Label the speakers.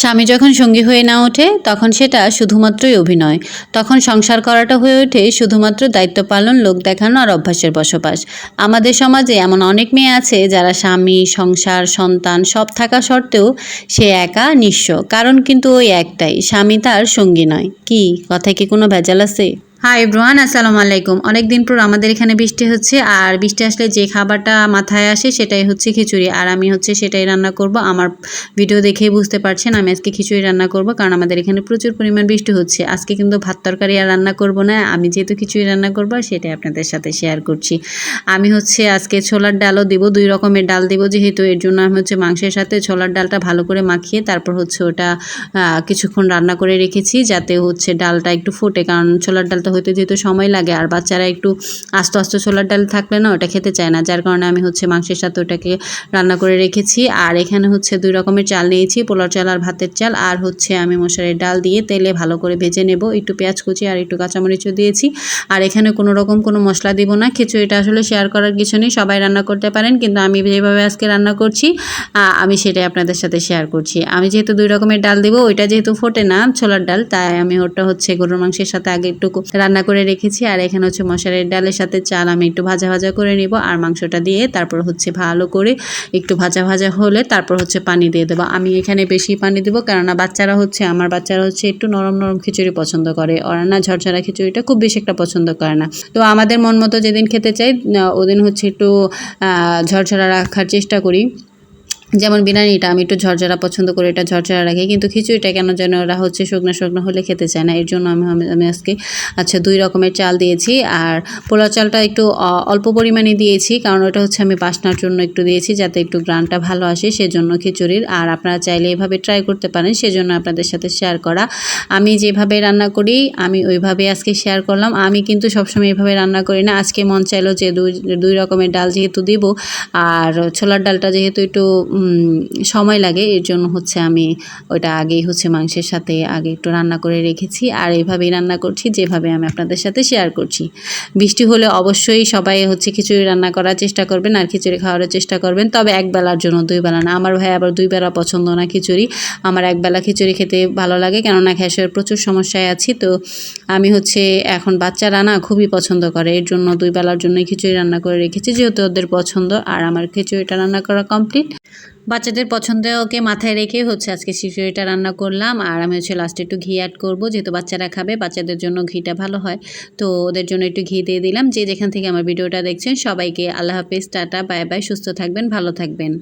Speaker 1: স্বামী যখন সঙ্গী হয়ে না ওঠে, তখন সেটা শুধুমাত্রই অভিনয়। তখন সংসার করাটা হয়ে ওঠে শুধুমাত্র দায়িত্ব পালন, লোক দেখানো আর অভ্যাসের বসবাস। আমাদের সমাজে এমন অনেক মেয়ে আছে যারা স্বামী, সংসার, সন্তান সব থাকা সত্ত্বেও সে একা, নিঃস্ব। কারণ কিন্তু ওই একটাই, স্বামী তার সঙ্গী নয়। কি? কথায় কি কোনো ভেজাল আছে? হাই ব্রোহান আসসালামু আলাইকুম। অনেক দিন পর আমাদের এখানে বৃষ্টি হচ্ছে, আর বৃষ্টি আসলে যে খাবারটা মাথায় আসে সেটাই হচ্ছে খিচুড়ি। আর আমি হচ্ছে সেটাই রান্না করব। আমার ভিডিও দেখেই বুঝতে পারছেন, আমি আজকে খিচুড়ি রান্না করব, কারণ আমাদের এখানে প্রচুর পরিমাণ বৃষ্টি হচ্ছে। আজকে কিন্তু ভাত তরকারি আর রান্না করব না, আমি যেহেতু খিচুড়ি রান্না করব, সেটাই আপনাদের সাথে শেয়ার করছি। আমি হচ্ছে আজকে ছোলার ডালও দিব, দুই রকমের ডাল দিব, যেহেতু এর জন্য আমি হচ্ছে মাংসের সাথে ছোলার ডালটা ভালো করে মাখিয়ে তারপর হচ্ছে ওটা কিছুক্ষণ রান্না করে রেখেছি, যাতে হচ্ছে ডালটা একটু ফোটে, কারণ ছোলার ডালটা হইতে যেহেতু সময় লাগে, আর বাচ্চারা একটু আস্তে আস্তে ছোলার ডাল থাকলে না ওটা খেতে চায় না, যার কারণে আমি হচ্ছে মাংসের সাথে ওটাকে রান্না করে রেখেছি। আর এখানে হচ্ছে দুই রকমের চাল নিয়েছি পোলার চাল আর ভাতের চাল। আর হচ্ছে আমি মশারির ডাল দিয়ে তেলে ভালো করে ভেজে নেব, একটু পেঁয়াজ কুচি আর একটু কাঁচামরিচও দিয়েছি। আর এখানে কোনো রকম কোনো মশলা দিব না, খিচুড়িটা আসলে শেয়ার করার কিছু নেই, সবাই রান্না করতে পারেন, কিন্তু আমি যেভাবে আজকে রান্না করছি আমি সেটাই আপনাদের সাথে শেয়ার করছি। আমি যেহেতু দুই রকমের ডাল দিব, ওইটা যেহেতু ফোটে না ছোলার ডাল, তাই আমি ওটা হচ্ছে গরুর মাংসের সাথে আগে একটু রান্না করে রেখেছি। আর এখানে হচ্ছে মশারির ডালের সাথে চাল আমি একটু ভাজা ভাজা করে নিব। আর মাংসটা দিয়ে তারপর হচ্ছে ভালো করে একটু ভাজা ভাজা হলে তারপর হচ্ছে পানি দিয়ে দেবো। আমি এখানে বেশি পানি দেবো কেননা বাচ্চারা হচ্ছে, আমার বাচ্চারা হচ্ছে একটু নরম নরম খিচুড়ি পছন্দ করে। ওরা না ঝরঝরা খিচুড়িটা খুব বেশি একটা পছন্দ করে না। তো আমাদের মন মতো যেদিন খেতে চাই ওদিন হচ্ছে একটু ঝরঝরা রাখার চেষ্টা করি। যেমন বিরিয়ানিটা আমি একটু ঝরঝরা পছন্দ করি, এটা ঝরঝরা রাখি, কিন্তু খিচুড়িটা কেন যেন ওরা হচ্ছে শুকনো শুকনো হলে খেতে চায় না, এর জন্য আমি আমি- আজকে আচ্ছা দুই রকমের চাল দিয়েছি, আর পোলাও চালটা একটু অল্প পরিমাণে দিয়েছি, কারণ ওটা হচ্ছে আমি বাসনার জন্য একটু দিয়েছি, যাতে একটু গ্রানটা ভালো আসে, সেজন্য খিচুড়ির, আর আপনারা চাইলে এভাবে ট্রাই করতে পারেন, সেজন্য আপনাদের সাথে শেয়ার করা। আমি যেভাবে রান্না করি, আমি ওইভাবে আজকে শেয়ার করলাম, আমি কিন্তু সবসময় এভাবে রান্না করি না, আজকে মন চাইলো যে দুই দুই রকমের ডাল যেহেতু দিব, আর ছোলার ডালটা যেহেতু একটু সময় লাগে। এর জন্য হচ্ছে আমি ওটা আগেই হচ্ছে মাংসের সাথে আগে একটু রান্না করে রেখেছি। আর এইভাবেই রান্না করছি, যেভাবে আমি আপনাদের সাথে শেয়ার করছি। বৃষ্টি হলে অবশ্যই সবাই হচ্ছে খিচুড়ি রান্না করার চেষ্টা করবেন আর খিচুড়ি খাওয়ার চেষ্টা করবেন। তবে এক বেলার জন্য দুই বেলা না। আমার ভাই আবার দুই বেলা পছন্দ না খিচুড়ি। আমার এক বেলা খিচুড়ি খেতে ভালো লাগে কেননা গ্যাসের প্রচুর সমস্যায় আছি। তো আমি হচ্ছে এখন বাচ্চারা না খুবই পছন্দ করে। এর জন্য দুই বেলার জন্যই খিচুড়ি রান্না করে রেখেছি, যেহেতু ওদের পছন্দ। আর আমার খিচুড়িটা রান্না করা কমপ্লিট বাচ্চাদের পছন্দকে মাথায় রেখে হচ্ছে, আজকে খিচুড়িটা রান্না করলাম, আর আমি হচ্ছে লাস্টে একটু ঘি অ্যাড করব, যেহেতু বাচ্চারা খাবে, বাচ্চাদের জন্য ঘিটা ভালো হয়। তো ওদের জন্য একটু ঘি দিয়ে দিলাম, যে যেখান থেকে আমার ভিডিওটা দেখছেন, সবাইকে আল্লাহ হাফিজ, টাটা বাই বাই সুস্থ থাকবেন, ভালো থাকবেন।